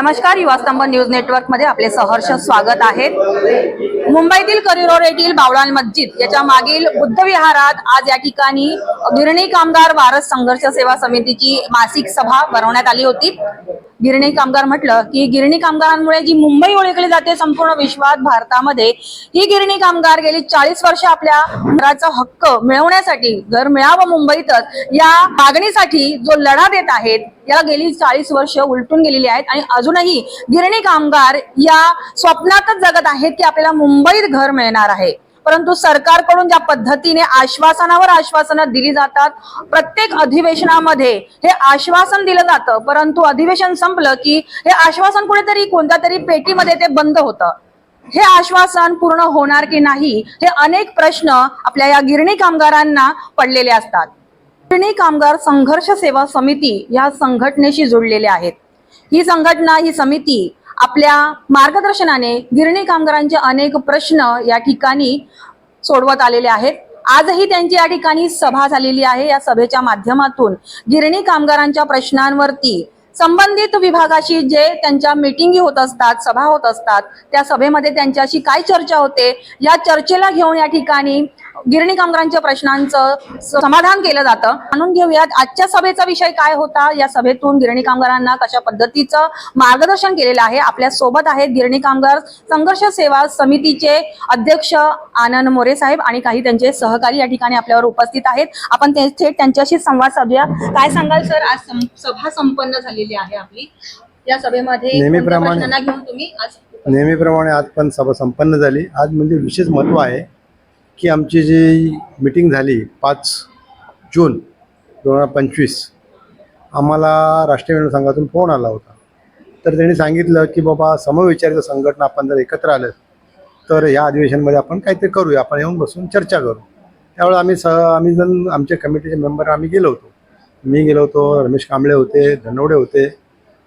नमस्कार युवास्तंभ न्यूज नेटवर्कमध्ये आपले सहर्ष स्वागत आहे. मुंबईतील करिरोड येथील बावळान मस्जिद याच्या मागील बुद्ध विहारात आज या ठिकाणी गिरणी कामगार वारस संघर्ष सेवा समितीची मासिक सभा भरवण्यात आली होती. गिरणी कामगार म्हटलं की गिरणी कामगारांमुळे जी मुंबई ओळखली जाते संपूर्ण विश्वात भारतामध्ये ही गिरणी कामगार गेली चाळीस वर्ष आपल्या घराचा हक्क मिळवण्यासाठी घर मिळावं मुंबईतच या मागणीसाठी जो लढा देत आहेत याला गेली चाळीस वर्ष उलटून गेलेली आहेत आणि अजूनही गिरणी कामगार या स्वप्नातच जगत आहेत की आपल्याला मुंबईत घर मिळणार आहे. परंतु सरकारकडून ज्या पद्धतीने आश्वासनावर आश्वासनं दिली जातात प्रत्येक अधिवेशनामध्ये हे आश्वासन दिलं जातं. परंतु अधिवेशन संपलं की हे आश्वासन कुठेतरी कोणत्या तरी पेटीमध्ये ते बंद होतं. हे आश्वासन पूर्ण होणार की नाही हे अनेक प्रश्न आपल्या या गिरणी कामगारांना पडलेले असतात. गिरणी कामगार संघर्ष सेवा समिती या संघटनेशी जोडलेले आहेत. ही संघटना ही समिती आपल्या मार्गदर्शनाने गिरणी कामगारांचे अनेक प्रश्न या ठिकाणी सोडवत आलेले आहेत. आजही त्यांची या ठिकाणी सभा झालेली आहे. या सभेच्या माध्यमातून गिरणी कामगारांच्या प्रश्नांवरती संबंधित विभागाशी जे त्यांच्या मिटिंगी होत असतात सभा होत असतात त्या सभेमध्ये त्यांच्याशी काय चर्चा होते या चर्चेला घेऊन या ठिकाणी गिरणी कामगारांच्या प्रश्नांचं समाधान केलं जातं. म्हणून घेऊयात आजच्या सभेचा विषय काय होता? या सभेतून गिरणी कामगारांना कशा पद्धतीचं मार्गदर्शन केलेलं आहे? आपल्यासोबत आहेत गिरणी कामगार संघर्ष सेवा समितीचे अध्यक्ष आनंद मोरे साहेब आणि काही त्यांचे सहकारी या ठिकाणी आपल्यावर उपस्थित आहेत. आपण ते- थेट त्यांच्याशी संवाद साधूया. काय सांगाल सर? आज सभा संपन्न झालेली आहे आपली. या सभेमध्ये नेहमीप्रमाणे- घेऊन तुम्ही आज नेहमीप्रमाणे आज पण सभा संपन्न झाली. आज म्हणजे विशेष महत्त्व आहे. की आमची जी मिटिंग झाली पाच जून दोन हजार पंचवीस आम्हाला राष्ट्रीय विनोद संघातून फोन आला होता. तर त्यांनी सांगितलं की बाबा समविचारित संघटना आपण जर एकत्र आलं तर या अधिवेशनमध्ये आपण काहीतरी करूया आपण येऊन बसून चर्चा करू. त्यावेळेस आम्ही स आम्ही जण आमच्या कमिटीचे मेंबर आम्ही गेलो होतो. मी गेलो होतो रमेश कांबळे होते धनवडे होते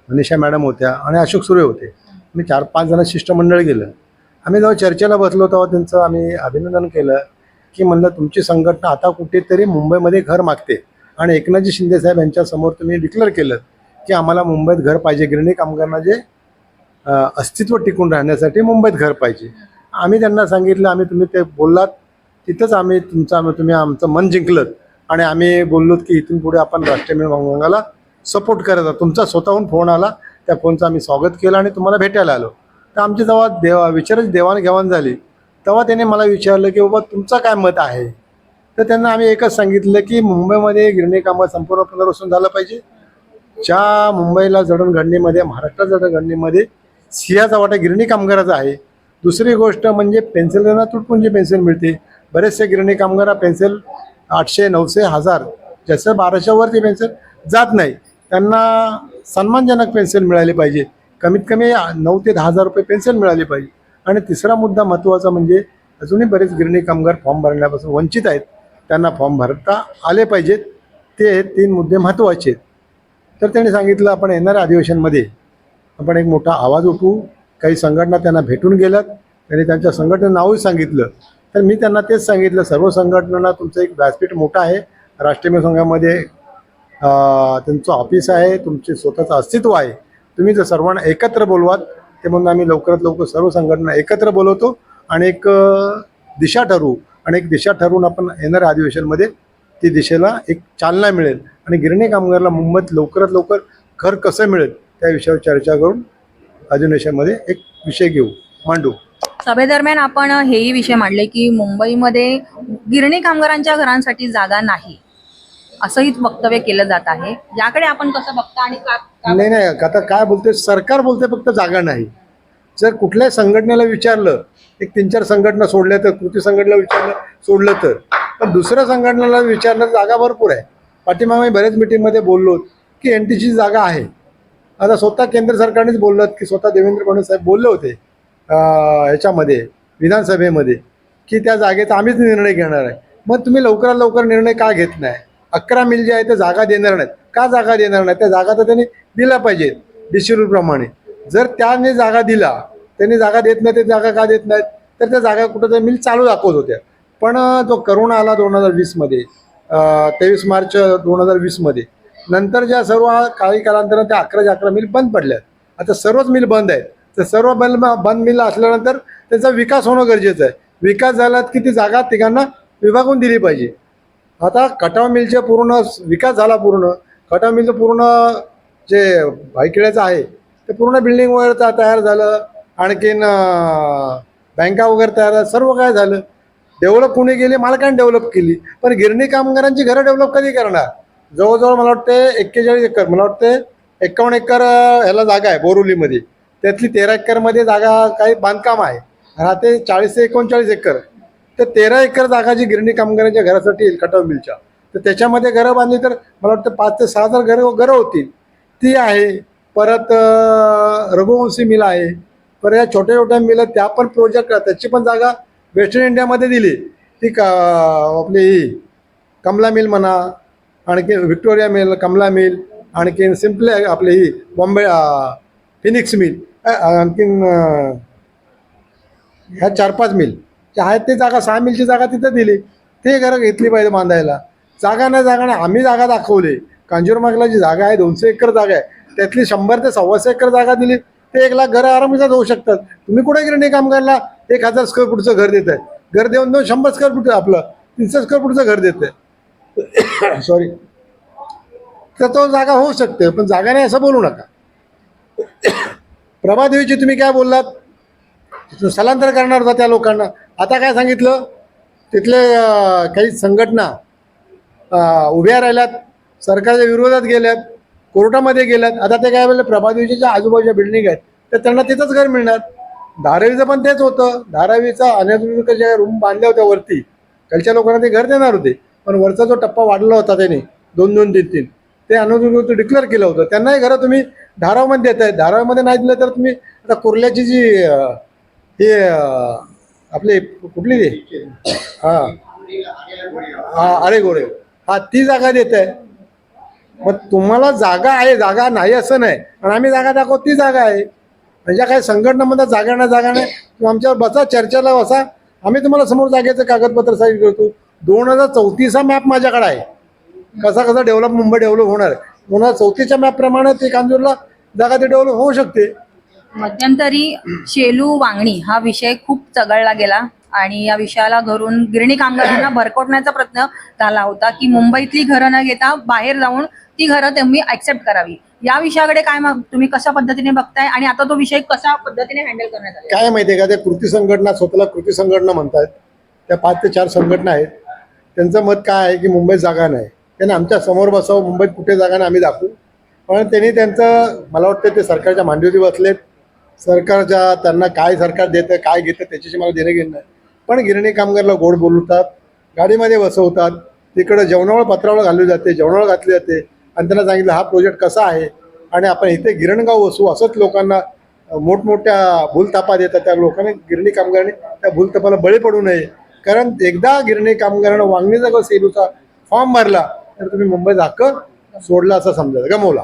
मनीषा मॅडम होत्या आणि अशोक सुरे होते. मी चार पाच जण शिष्टमंडळ गेलं. आम्ही जेव्हा चर्चेला बसलो तेव्हा त्यांचं आम्ही अभिनंदन केलं की म्हणलं तुमची संघटना आता कुठेतरी मुंबईमध्ये घर मागते. आणि एकनाथजी शिंदे साहेब यांच्यासमोर तुम्ही डिक्लेअर केलं की आम्हाला मुंबईत घर पाहिजे गिरणी कामगारांना जे अस्तित्व टिकून राहण्यासाठी मुंबईत घर पाहिजे. आम्ही त्यांना सांगितलं आम्ही तुम्ही ते बोललात तिथंच आम्ही तुमचं आम्ही तुम्ही आमचं मन जिंकलं आणि आम्ही बोललो की इथून पुढे आपण राष्ट्रीय विनोद सपोर्ट करत आहोत. तुमचा स्वतःहून फोन आला त्या फोनचं आम्ही स्वागत केलं आणि तुम्हाला भेटायला आलो. तर आमची जेव्हा देवा विचारच देवाणघेवाण झाली तेव्हा त्याने मला विचारलं की बाबा तुमचं काय मत आहे? तर त्यांना आम्ही एकच सांगितलं की मुंबईमध्ये गिरणी कामं संपूर्ण पुनर्वसन झालं पाहिजे. ज्या मुंबईला जडणघडणीमध्ये महाराष्ट्रात जडणघडणीमध्ये सिंहाचा वाटा गिरणी कामगाराचा आहे. दुसरी गोष्ट म्हणजे पेन्सिल तुटपून तुटपुंजी पेन्सिल मिळते बरेचसे गिरणी कामगार पेन्सिल आठशे नऊशे हजार जसं बाराशेवरती पेन्सिल जात नाही. त्यांना सन्मानजनक पेन्सिल मिळाली पाहिजे. कमीत कमी नऊ ते दहा हजार रुपये पेन्शन मिळाली पाहिजे. आणि तिसरा मुद्दा महत्त्वाचा म्हणजे अजूनही बरेच गिरणी कामगार फॉर्म भरण्यापासून वंचित आहेत. त्यांना फॉर्म भरता आले पाहिजेत. ते तीन मुद्दे महत्त्वाचे आहेत. तर त्यांनी सांगितलं आपण येणाऱ्या अधिवेशनमध्ये आपण एक मोठा आवाज उठवू. काही संघटना त्यांना भेटून गेल्यात. त्यांनी त्यांच्या संघटनेचं नावही सांगितलं. तर मी त्यांना तेच सांगितलं सर्व संघटनांना तुमचं एक व्यासपीठ मोठं आहे. राष्ट्रीय संघामध्ये त्यांचं ऑफिस आहे. तुमचे स्वतःचं अस्तित्व आहे. तुम्ही जर सर्वांना एकत्र बोलवात ते म्हणून आम्ही लवकरात लवकर सर्व संघटना एकत्र बोलवतो आणि एक दिशा ठरवू. आणि एक दिशा ठरवून आपण येणाऱ्या अधिवेशनमध्ये ती दिशेला एक चालना मिळेल. आणि गिरणी कामगारला मुंबईत लवकरात लवकर घर कसं मिळेल त्या विषयावर चर्चा करून अधिवेशनमध्ये एक विषय घेऊ. मांडू. सभेदरम्यान आपण हेही विषय मांडले की मुंबईमध्ये गिरणी कामगारांच्या घरांसाठी जागा नाही. असंही वक्तव्य केलं जात आहे. याकडे आपण कसं बघता आणि का- का- नाही नाही आता काय बोलते सरकार बोलते फक्त जागा नाही. जर कुठल्याही संघटनेला विचारलं एक तीन चार संघटना सोडल्या तर कृती संघटनेला विचारलं सोडलं तर. पण दुसऱ्या संघटनेला विचारलं तर जागा भरपूर आहे. पाठीमागे मी बऱ्याच मीटिंगमध्ये बोललो की एन टीची जागा आहे. आता स्वतः केंद्र सरकारनेच बोललं की स्वतः देवेंद्र फडणवीस साहेब बोलले होते अं, ह्याच्यामध्ये विधानसभेमध्ये की त्या जागेचा आम्हीच निर्णय घेणार आहे. मग तुम्ही लवकरात लवकर निर्णय का घेत नाही? अकरा मिल जे आहे ते जागा देणार नाहीत. का जागा देणार नाही त्या जागा तर त्यांनी दिल्या पाहिजेत डिस्ट्रिब्यूटप्रमाणे जर त्याने जागा दिला त्यांनी जागा देत नाही ते जागा का देत नाहीत? तर त्या जागा कुठं मिल चालू दाखवत होत्या. पण जो करोना आला दोन हजार वीसमध्ये तेवीस मार्च दोन हजार वीसमध्ये नंतर ज्या सर्व काही कालांतरानं त्या अकराच्या अकरा मिल बंद पडल्या आता सर्वच मिल बंद आहेत. तर सर्व बंद बंद मिल असल्यानंतर त्याचा विकास होणं गरजेचं आहे. विकास झाला की ती जागा तिघांना विभागून दिली पाहिजे. आता कटाव मिलचे पूर्ण विकास झाला पूर्ण. कटाव मिलचं पूर्ण जे भाईकिड्याचं आहे ते पूर्ण बिल्डिंग वगैरे तयार झालं. आणखीन बँका वगैरे तयार झाल्या सर्व काय झालं. डेव्हलप कुणी केली? मालकाने डेव्हलप केली. पण गिरणी कामगारांची घरं डेव्हलप कधी करणार? जवळजवळ मला वाटते एक्केचाळीस एकर मला वाटते एकावन्न एकर ह्याला जागा आहे बोरिवलीमध्ये त्यातली तेरा एकरमध्ये जागा काही बांधकाम आहे. राहते चाळीस ते एकोणचाळीस एकर. तर तेरा एकर जागा जी गिरणी कामगारांच्या घरासाठी येईल कटाव मिलच्या तर त्याच्यामध्ये घरं बांधली तर मला वाटतं पाच ते सहा हजार घरं घरं होतील. ती आहे. परत रघुवंशी मिल आहे. परत या छोट्या छोट्या मिल त्या पण प्रोजेक्ट त्याची पण जागा वेस्टर्न इंडियामध्ये दिली. ती का आपली ही कमला मिल म्हणा आणखी व्हिक्टोरिया मिल कमला मिल आणखीन सिम्पले आपली ही बॉम्बे फिनिक्स मिल आणखीन ह्या चार पाच मिल. जे आहेत ते जागा सहा मिलची जागा तिथं दिली. ते घरं घेतली पाहिजे बांधायला. जागा नाही जागा नाही आम्ही जागा दाखवली. कांजूरमार्गला जी जागा आहे दोनशे एकर जागा आहे. त्यातली शंभर ते सव्वाशे एकर जागा दिली. ते एक लाख घरं आरामीचा होऊ शकतात. तुम्ही कुठे गिरणी कामगारला एक हजार स्क्वेअर फूटचं घर देत आहे घर देऊन देऊन शंभर स्क्वेअर फूट आपलं. तीनशे स्क्वेअर फूटचं घर देत आहे सॉरी तर तो जागा होऊ शकते पण जागा नाही असं बोलू नका. प्रभादेवीची तुम्ही काय बोललात? स्थलांतर करणार होता त्या लोकांना. आता काय सांगितलं? तिथले काही संघटना उभ्या राहिल्यात सरकारच्या विरोधात गेल्यात कोर्टामध्ये गेल्यात. आता ते काय म्हणलं प्रभादेवीच्या आजूबाजूच्या बिल्डिंग आहेत. तर त्यांना तिथंच घर मिळणार. धारावीचं पण तेच होतं. धारावीचा अनेक ज्या रूम बांधल्या होत्या वरती. खालच्या लोकांना ते घर देणार होते. पण वरचा जो टप्पा वाढला होता त्याने दोन दोन तीन तीन ते अनुसूचित डिक्लेअर केलं होतं. त्यांनाही घरं तुम्ही धारावमध्ये देत आहे धारावीमध्ये नाही दिलं तर तुम्ही आता कुर्ल्याची जी हे आपली कुठली ती? हां. हां अरे गोरे हा ती जागा देत आहे मग तुम्हाला जागा आहे जागा नाही असं नाही. पण आम्ही जागा दाखवतो ती जागा आहे. म्हणजे संघटना म्हणतात जागा नाही जागा नाही. तुम्ही आमच्यावर बसा चर्चेला बसा. आम्ही तुम्हाला समोर जागेचं कागदपत्र साईड करतो. दोन हजार चौतीसचा मॅप माझ्याकडे आहे. कसा कसा डेव्हलप मुंबई डेव्हलप होणार आहे. दोन हजार चौतीसच्या मॅपप्रमाणे ते कांजूरला जागा ते डेव्हलप होऊ शकते. मध्यंतरी शेलू वांगणी हा विषय खूप चघळला गेला आणि या विषयाला घरून गिरणी कामगारांना भरकटण्याचा प्रयत्न झाला होता की मुंबईतली घरं न घेता बाहेर जाऊन ती घरं तुम्ही ऍक्सेप्ट करावी. या विषयाकडे काय मग? तुम्ही कशा पद्धतीने बघताय? आणि आता तो विषय कशा पद्धतीने हँडल करण्यात आला? काय माहितीये का? त्या कृती संघटना स्वतःला कृती संघटना म्हणतात. त्या पाच ते चार संघटना आहेत. त्यांचं मत काय आहे की मुंबईत जागा नाही? त्यांना आमच्यासमोर बसावं मुंबईत कुठे जागा नाही आम्ही दाखवू. पण त्यांनी त्यांचं मला वाटतं ते सरकारच्या मांडीवरती बसलेत. सरकारच्या त्यांना काय सरकार देतं काय घेतं त्याच्याशी मला देणं घेणं नाही. पण गिरणी कामगारला गोड बोलवतात गाडीमध्ये बसवतात तिकडं जेवणावळ पत्रावळ घालली जाते जेवणावळ घातली जाते. आणि त्यांना सांगितलं हा प्रोजेक्ट कसा आहे? आणि आपण इथे गिरणगाव बसू असंच लोकांना मोठमोठ्या भूलतापा देतात. त्या लोकांनी गिरणी कामगारांनी त्या भूलतापाला बळी पडू नये. कारण एकदा गिरणी कामगारांना वांगणीचा किंवा सेलूचा फॉर्म भरला तर तुम्ही मुंबईत हक्क सोडला असं समजायचं गमवला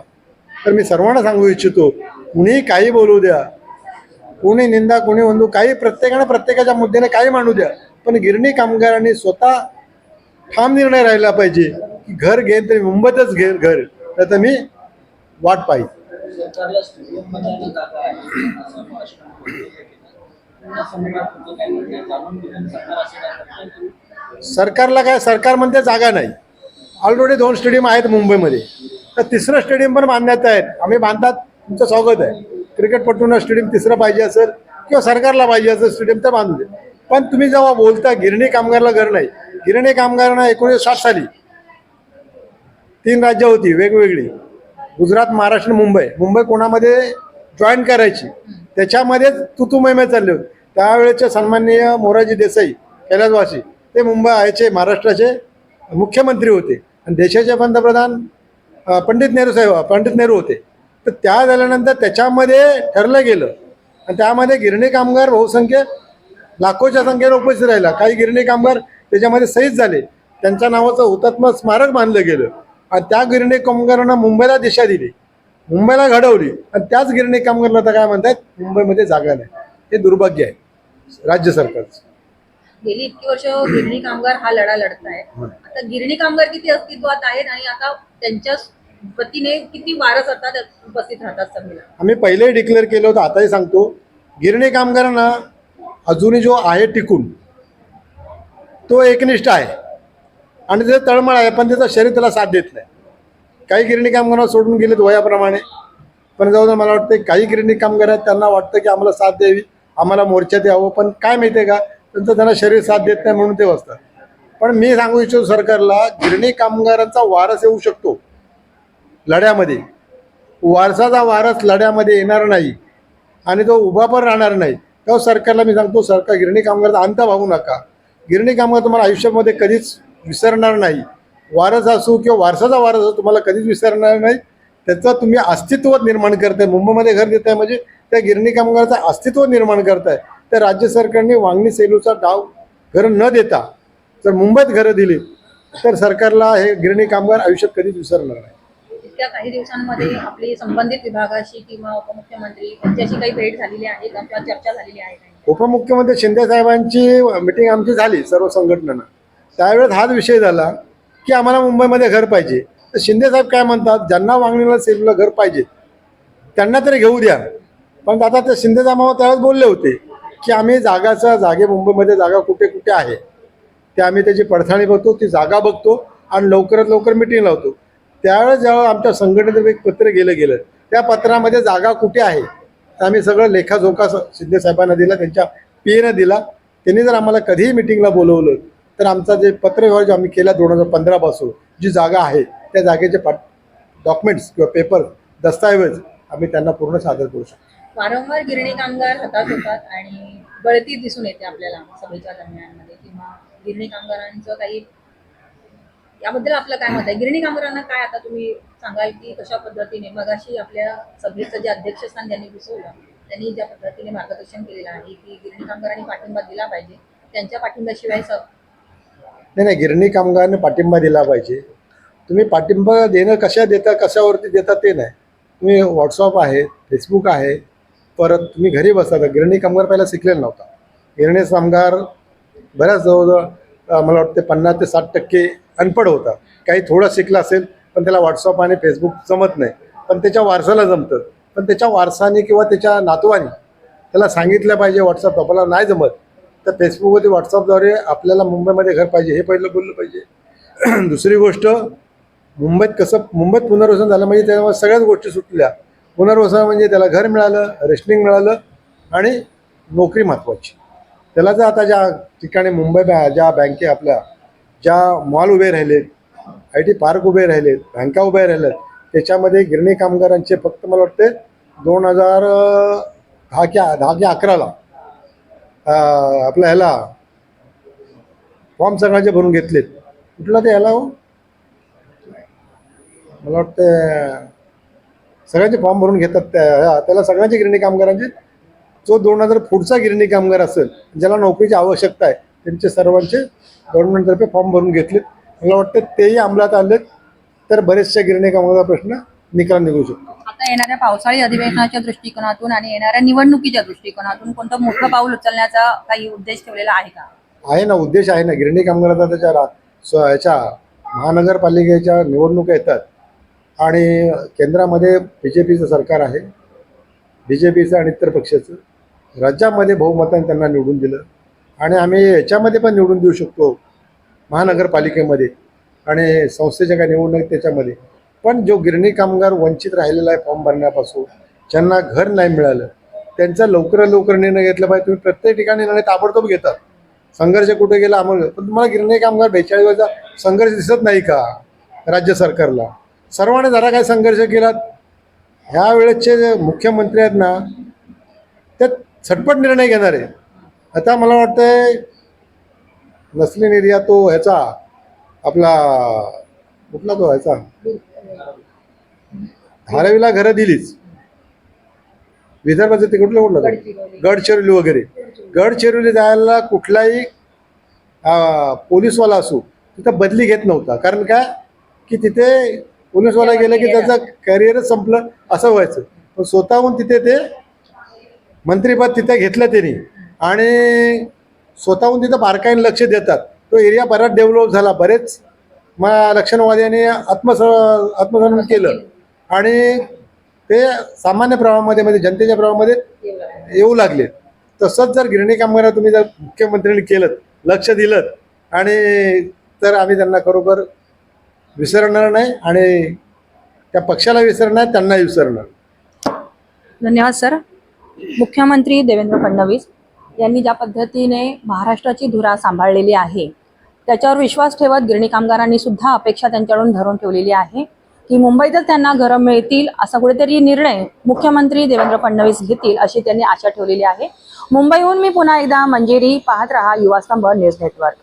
तर मी सर्वांना सांगू इच्छितो कुणीही काही बोलू द्या. कोणी निंदा कोणी बंधू काही प्रत्येकाने प्रत्येकाच्या मुद्द्याने काही मांडू द्या. पण गिरणी कामगारांनी स्वतः ठाम निर्णय राहिला पाहिजे की घर घेईन तरी मुंबईतच घे घर. तर मी वाट पाहिजे सरकारला काय सरकार सरकारला काय सरकार म्हणते जागा नाही. ऑलरेडी दोन स्टेडियम आहेत मुंबईमध्ये. तर तिसरं स्टेडियम पण बांधण्यात आहेत. आम्ही बांधतात तुमचं स्वागत आहे. क्रिकेटपटूंना स्टेडियम तिसरं पाहिजे असेल किंवा सरकारला पाहिजे असेल स्टेडियम तर बांधू दे. पण तुम्ही जेव्हा बोलता गिरणी कामगारला घर नाही गिरणी कामगारांना एकोणीसशे साठ साली तीन राज्य होती वेगवेगळी. गुजरात महाराष्ट्र मुंबई. मुंबई कोणामध्ये जॉईन करायची? त्याच्यामध्येच तुतू महिमे चालले होते. त्यावेळेचे सन्माननीय मोरारजी देसाई कैलासवासी ते मुंबई याचे महाराष्ट्राचे मुख्यमंत्री होते. आणि देशाचे पंतप्रधान पंडित नेहरू साहेब पंडित नेहरू होते. तर त्या झाल्यानंतर त्याच्यामध्ये ठरलं गेलं. आणि त्यामध्ये गिरणी कामगार बहुसंख्य लाखोच्या संख्येने उपस्थित राहिला. काही गिरणी कामगार त्याच्यामध्ये शहीद झाले. त्यांच्या नावाचं हुतात्मा स्मारक बांधलं गेलं. आणि त्या गिरणी कामगारांना मुंबईला दिशा दिली. मुंबईला घडवली. आणि त्याच गिरणी कामगारला आता काय म्हणतात मुंबईमध्ये जागा नाही. हे दुर्भाग्य आहे. राज्य सरकारचं. गेली इतकी वर्ष गिरणी कामगार हा लढा लढत आहे आता गिरणी कामगार किती अस्तित्वात आहेत आणि आता त्यांच्या पतीने किती वारस असतात उपस्थित राहतात सभेला आम्ही पहिलेही डिक्लेअर केलं होतं आताही सांगतो. गिरणी कामगारांना अजूनही जो आहे टिकून तो एकनिष्ठ आहे. आणि त्याचं तळमळ आहे पण त्याचं शरीर त्याला साथ देत नाही. काही गिरणी कामगारांना सोडून गेलेत वयाप्रमाणे. पण जाऊ मला वाटतं काही गिरणी कामगार आहेत त्यांना वाटतं की आम्हाला साथ द्यावी आम्हाला मोर्चात यावं. पण काय माहिती आहे का त्यांचं त्यांना शरीर साथ देत नाही म्हणून ते बसतात. पण मी सांगू इच्छितो सरकारला गिरणी कामगारांचा वारस येऊ शकतो. लढ्यामध्ये. वारसाचा वारस लढ्यामध्ये येणार नाही आणि तो उभा पण राहणार नाही. तेव्हा सरकारला मी सांगतो सरकार गिरणी कामगाराचा अंत भागू नका. गिरणी कामगार तुम्हाला आयुष्यामध्ये कधीच विसरणार नाही. वारस असू किंवा वारसाचा वारस असो तुम्हाला कधीच विसरणार नाही. त्याचं तुम्ही अस्तित्व निर्माण करताय. मुंबईमध्ये घर देत आहे म्हणजे त्या गिरणी कामगाराचं अस्तित्व निर्माण करताय. तर राज्य सरकारने वांगणी सेलूचा डाव घरं न देता जर मुंबईत घरं दिली तर सरकारला हे गिरणी कामगार आयुष्यात कधीच विसरणार नाही. इतक्या काही दिवसांमध्ये आपली संबंधित विभागाशी किंवा उपमुख्यमंत्री यांच्याशी काही भेट झालेली आहे का किंवा चर्चा झालेली आहे का? उपमुख्यमंत्री शिंदे साहेबांची मिटिंग आमची झाली सर्व संघटनांना. त्यावेळेस हाच विषय झाला की आम्हाला मुंबईमध्ये घर पाहिजे. तर शिंदे साहेब काय म्हणतात? ज्यांना वांगणीला सेलूला घर पाहिजे त्यांना तरी घेऊ द्या. पण आता ते शिंदे साहेब त्यावेळेस बोलले होते की आम्ही जागाचा जागे मुंबईमध्ये जागा कुठे कुठे आहे. ते आम्ही त्याची पडताळणी बघतो ती जागा बघतो आणि लवकरात लवकर मिटिंग लावतो. त्यावेळेस जेव्हा आमच्या संघटनेतर्फे एक पत्र गेलं गेलं. त्या पत्रामध्ये जागा कुठे आहे? तर आम्ही सगळं लेखाजोखा स- शिंदे साहेबांना दिला त्यांच्या पीएनं दिला. त्यांनी जर आम्हाला कधीही मिटिंगला बोलवलं तर आमचा जे पत्रव्यवहार जो आम्ही केला दोन हजार पंधरापासून जी जागा आहे त्या जागेचे पाठ डॉक्युमेंट्स किंवा पेपर दस्तऐवज आम्ही त्यांना पूर्ण सादर करू शकतो. वारंवार गिरणी कामगार हातात होतात आणि गळती दिसून येते आपल्याला सभेच्या दरम्यानमध्ये किंवा गिरणी कामगारांचं काही याबद्दल आपलं काय मत आहे? गिरणी कामगारांना काय आता तुम्ही सांगाल की कशा पद्धतीने मगाशी आपल्या सभेचं जे अध्यक्षस्थान ज्यांनी घुसवलं त्यांनी ज्या पद्धतीने मार्गदर्शन केलेलं आहे की गिरणी कामगारांनी पाठिंबा दिला पाहिजे त्यांच्या पाठिंब्याशिवाय स- नाही नाही गिरणी कामगारांनी पाठिंबा दिला पाहिजे. तुम्ही पाठिंबा देणं कशा देता कशावरती देता ते नाही. तुम्ही व्हॉट्सअप आहे फेसबुक आहे परत तुम्ही घरी बसता तर गिरणी कामगार पहिला शिकलेला नव्हता. गिरणी कामगार बऱ्याच जवळजवळ मला वाटते पन्नास ते साठ टक्के अनपड होता. काही थोडं शिकला असेल पण त्याला व्हॉट्सअप आणि फेसबुक जमत नाही. पण त्याच्या वारसाला जमतं. पण त्याच्या वारसाने किंवा त्याच्या नातवाने त्याला सांगितलं पाहिजे व्हॉट्सअप आपल्याला नाही जमत तर फेसबुकवरती व्हॉट्सअपद्वारे आपल्याला मुंबईमध्ये घर पाहिजे हे पहिलं बोललं पाहिजे. दुसरी गोष्ट मुंबईत कसं मुंबईत पुनर्वसन झालं म्हणजे त्यामुळे सगळ्याच गोष्टी सुटल्या. पुनर्वसन म्हणजे त्याला घर मिळालं रेशनिंग मिळालं आणि नोकरी महत्त्वाची त्याला जर आता ज्या ठिकाणी मुंबई बॅ ज्या बँके आपल्या ज्या मॉल उभे राहिलेत आय टी पार्क उभे राहिलेत बँका उभ्या राहिल्यात त्याच्यामध्ये गिरणी कामगारांचे फक्त मला वाटते दोन हजार दहा की दहा की अकराला आपल्या ह्याला फॉर्म सगळ्यांचे भरून घेतलेत. कुठला ते ह्याला हो? मला वाटतं सगळ्यांचे फॉर्म भरून घेतात त्या त्याला सगळ्यांचे गिरणी कामगारांचे. जो दोन हजार पुढचा गिरणी कामगार असेल ज्याला नोकरीची आवश्यकता आहे त्यांचे सर्वांचे गव्हर्नमेंटतर्फे फॉर्म भरून घेतलेत. मला वाटतं तेही अंमलात आलेत तर बरेचशा गिरणी कामगाराचा प्रश्न निकाल निघू शकतो. आता येणाऱ्या पावसाळी अधिवेशनाच्या दृष्टिकोनातून आणि येणाऱ्या निवडणुकीच्या दृष्टिकोनातून कोणतं मोठं पाऊल उचलण्याचा काही उद्देश ठेवलेला आहे का? आहे ना उद्देश आहे ना. गिरणी कामगाराचा त्याच्या स्व ह्याच्या महानगरपालिकेच्या निवडणुका येतात आणि केंद्रामध्ये बी जे पीचं सरकार आहे बी जे पीचं आणि इतर पक्षाचं. राज्यामध्ये बहुमताने त्यांना निवडून दिलं. आणि आम्ही याच्यामध्ये पण निवडून देऊ शकतो महानगरपालिकेमध्ये आणि संस्थेच्या काही निवडणूक त्याच्यामध्ये. पण जो गिरणी कामगार वंचित राहिलेला आहे फॉर्म भरण्यापासून ज्यांना घर नाही मिळालं त्यांचा लवकरात लवकर निर्णय घेतला पाहिजे. तुम्ही प्रत्येक ठिकाणी निर्णय ताबडतोब घेतात संघर्ष कुठे गेला आम्हाला पण तुम्हाला गिरणी कामगार बेचाळीस वेळचा संघर्ष दिसत नाही का? राज्य सरकारला. सर्वांनी जरा काय संघर्ष केला ह्या वेळेचे जे मुख्यमंत्री आहेत ना ते झटपट निर्णय घेणार. आहे आता मला वाटतंय नसली निर्या तो ह्याचा आपला कुठला तो ह्याचा? धारावीला घरं दिलीच. विदर्भाचं ते कुठलं? गडचिरोली. वगैरे. गडचिरोली. जायला कुठलाही पोलीसवाला असो तिथं बदली घेत नव्हता. कारण काय? की तिथे पोलीसवाला गेलं की त्याचं करिअरच संपलं असं व्हायचं. पण स्वतःहून तिथे ते मंत्रीपद तिथे घेतलं त्यांनी. आणि स्वतःहून तिथं बारकाईने लक्ष देतात. तो एरिया बराच डेव्हलप झाला. बरेच मग लक्षणवाद्याने आत्मस आत्मसन्मान केलं. आणि ते सामान्य प्रवाहामध्ये म्हणजे जनतेच्या प्रवाहामध्ये येऊ लागले. तसंच जर गिरणी कामगारांना तुम्ही जर मुख्यमंत्र्यांनी केलं लक्ष दिलं आणि तर आम्ही त्यांना खरोखर विसरणार नाही आणि त्या पक्षाला विसरणार त्यांनाही विसरणार. धन्यवाद सर. मुख्यमंत्री देवेंद्र फडणवीस. यांनी ज्या पद्धतीने महाराष्ट्राची धुरा सांभाळलेली आहे त्याच्यावर विश्वास ठेवत गिरणी कामगारांनी सुद्धा अपेक्षा त्यांच्याकडून धरून ठेवलेली आहे की मुंबईतच त्यांना घरं मिळतील असा कुठेतरी निर्णय मुख्यमंत्री देवेंद्र फडणवीस घेतील अशी त्यांनी आशा ठेवलेली आहे. मुंबईहून मी पुन्हा एकदा मंजेरी पाहत रहा युवा स्तंभ न्यूज नेटवर्क.